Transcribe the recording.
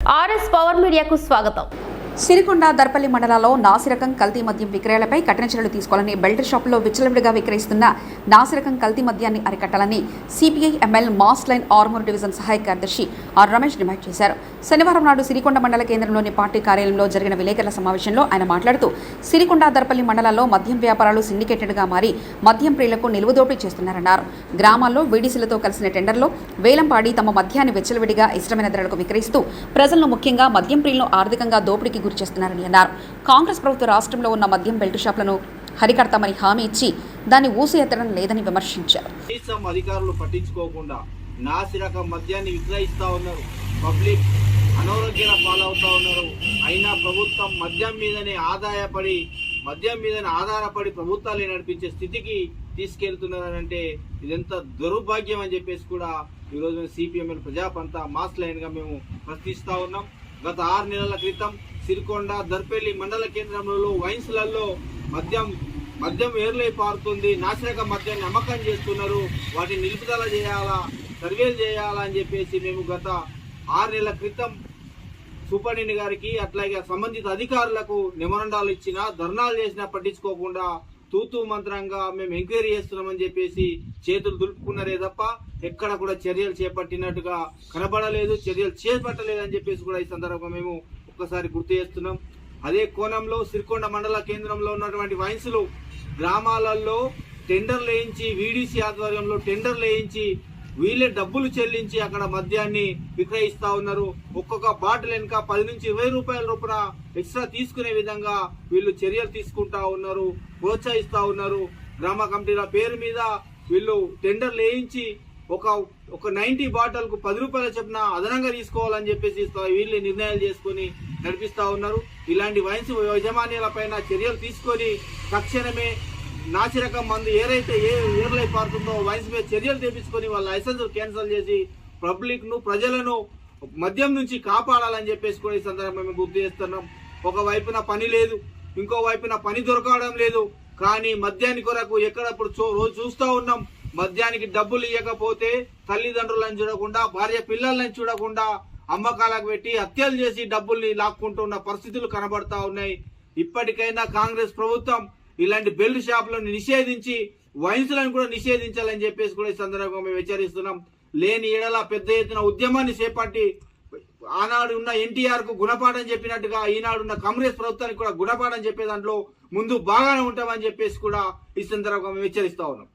RS power మీడియాకు స్వాగతం. సిరికొండ దర్పల్లి మండలాల్లో నాసిరకం కల్తీ మద్యం విక్రయాలపై కఠిన చర్యలు తీసుకోవాలని బెల్ట్ షాపుల్లో విచ్చలవిడిగా విక్రయిస్తున్న నాసిరకం కల్తీ మద్యాన్ని అరికట్టాలని CPI ML mass line Armoor division సహాయ కార్యదర్శి ఆర్ రమేష్ డిమాండ్ చేశారు. శనివారం నాడు సిరికొండ మండల కేంద్రంలోని పార్టీ కార్యాలయంలో జరిగిన విలేకరుల సమావేశంలో ఆయన మాట్లాడుతూ సిరికొండ దర్పల్లి మండలాల్లో మద్యం వ్యాపారాలు సిండికేటెడ్గా మారి మద్యం ప్రియులకు నిలువుదోపిడీ చేస్తున్నారన్నారు. గ్రామాల్లో వీడీసీలతో కలిసిన టెండర్లో వేలంపాడి తమ మద్యాన్ని వెచ్చలవిడిగా ఇష్టమైన ధరలకు విక్రయిస్తూ ప్రజలను ముఖ్యంగా మద్యం ప్రియులను ఆర్థికంగా దోపిడీకి గురి చేస్తున్నారని అన్నారు. కాంగ్రెస్ ప్రభుత్వ రాష్ట్రంలో ఉన్న మద్యం బెల్ట్ షాపులను హరికడతామని హామీ ఇచ్చి దాన్ని ఊసి ఎత్తడం లేదని విమర్శించారు. కనీసం అధికారులు పట్టించుకోకుండా నాసిరకం మద్యాన్ని విక్రయిస్తా ఉన్నారు. పబ్లిక్ అనారోగ్యాల పాలవుతా ఉన్నారు. అయినా ప్రభుత్వం మద్యం మీదనే ఆదాయపడి మద్యం మీదనే ఆధారపడి ప్రభుత్వాలే నడిపించే స్థితికి తీసుకెళ్తున్నారంటే ఇదెంత దౌర్భాగ్యం అని చెప్పేసి కూడా ఈరోజు సిపిఎంఎల్ ప్రజాపంతా మాస్ లైన్గా మేము ప్రశ్నిస్తూ ఉన్నాం. గత ఆరు నెలల క్రితం సిరికొండ దర్పల్లి మండల కేంద్రంలో వైన్స్లలో మద్యం మద్యం ఏర్లై పారుతుంది. నాసిరక మద్యాన్ని అమ్మకం చేస్తున్నారు. వాటిని నిలుపుదల చేయాలా సర్వేలు చేయాలా అని చెప్పేసి మేము గత ఆరు నెలల క్రితం సూపరింటెండెంట్ గారికి అట్లాగే సంబంధిత అధికారులకు నిమరండాలు ఇచ్చినా ధర్నాలు చేసినా పట్టించుకోకుండా తూతూ మంత్రంగా మేము ఎంక్వైరీ చేస్తున్నామని చెప్పేసి చేతులు దులుపుకున్నారే తప్ప ఎక్కడ కూడా చర్యలు చేపట్టినట్టుగా కనబడలేదు చర్యలు చేపట్టలేదు అని చెప్పేసి కూడా ఈ సందర్భంగా మేము ఒక్కసారి గుర్తు చేస్తున్నాం. అదే కోణంలో సిరికొండ మండల కేంద్రంలో ఉన్నటువంటి వైన్సులు గ్రామాలలో టెండర్లు వేయించి వీడీసీ ఆధ్వర్యంలో టెండర్లు వేయించి వీళ్ళే డబ్బులు చెల్లించి అక్కడ మద్యాన్ని విక్రయిస్తా ఉన్నారు. ఒక్కొక్క బాటిల్ వెనుక పది నుంచి ఇరవై రూపాయల రూపాయ ఎక్స్ట్రా తీసుకునే విధంగా వీళ్ళు చర్యలు తీసుకుంటా ఉన్నారు ప్రోత్సహిస్తా ఉన్నారు. గ్రామ కమిటీల పేరు మీద వీళ్ళు టెండర్లు వేయించి ఒక ఒక నైన్టీ బాటిల్కు పది రూపాయల చొప్పున అదనంగా తీసుకోవాలని చెప్పేసి వీళ్ళు నిర్ణయాలు చేసుకొని నడిపిస్తూ ఉన్నారు. ఇలాంటి వైన్స్ యజమానిలపైన చర్యలు తీసుకొని తక్షణమే నాసిరకం మందు ఏదైతే ఏ ఏర్లై పారుతుందో వైన్స్ మీద చర్యలు తెప్పించుకొని వాళ్ళ లైసెన్స్ క్యాన్సిల్ చేసి పబ్లిక్ను ప్రజలను మద్యం నుంచి కాపాడాలని చెప్పేసి కూడా ఈ సందర్భంగా మేము గుర్తు చేస్తున్నాం. ఒక వైపున పని లేదు ఇంకో వైపున పని దొరకడం లేదు. కానీ మద్యాన్ని కొరకు ఎక్కడప్పుడు చూ- రోజు చూస్తూ ఉన్నాం. మద్యానికి డబ్బులు ఇవ్వకపోతే తల్లిదండ్రులను చూడకుండా భార్య పిల్లలను చూడకుండా అమ్మకాలకు పెట్టి హత్యలు చేసి డబ్బుల్ని లాక్కుంటున్న పరిస్థితులు కనబడతా ఉన్నాయి. ఇప్పటికైనా కాంగ్రెస్ ప్రభుత్వం ఇలాంటి బెల్ట్ షాపులను నిషేధించి వైన్స్లను కూడా నిషేధించాలని చెప్పేసి కూడా ఈ సందర్భంగా మేము హెచ్చరిస్తున్నాం. లేని ఏడలా పెద్ద ఎత్తున ఉద్యమాన్ని చేపట్టి ఆనాడు ఉన్న ఎన్టీఆర్కు గుణపాఠం చెప్పినట్టుగా ఈనాడు ఉన్న కాంగ్రెస్ ప్రభుత్వానికి కూడా గుణపాఠం చెప్పే దాంట్లో ముందు బాగానే ఉంటామని చెప్పేసి కూడా ఈ సందర్భంగా మేము హెచ్చరిస్తా ఉన్నాం.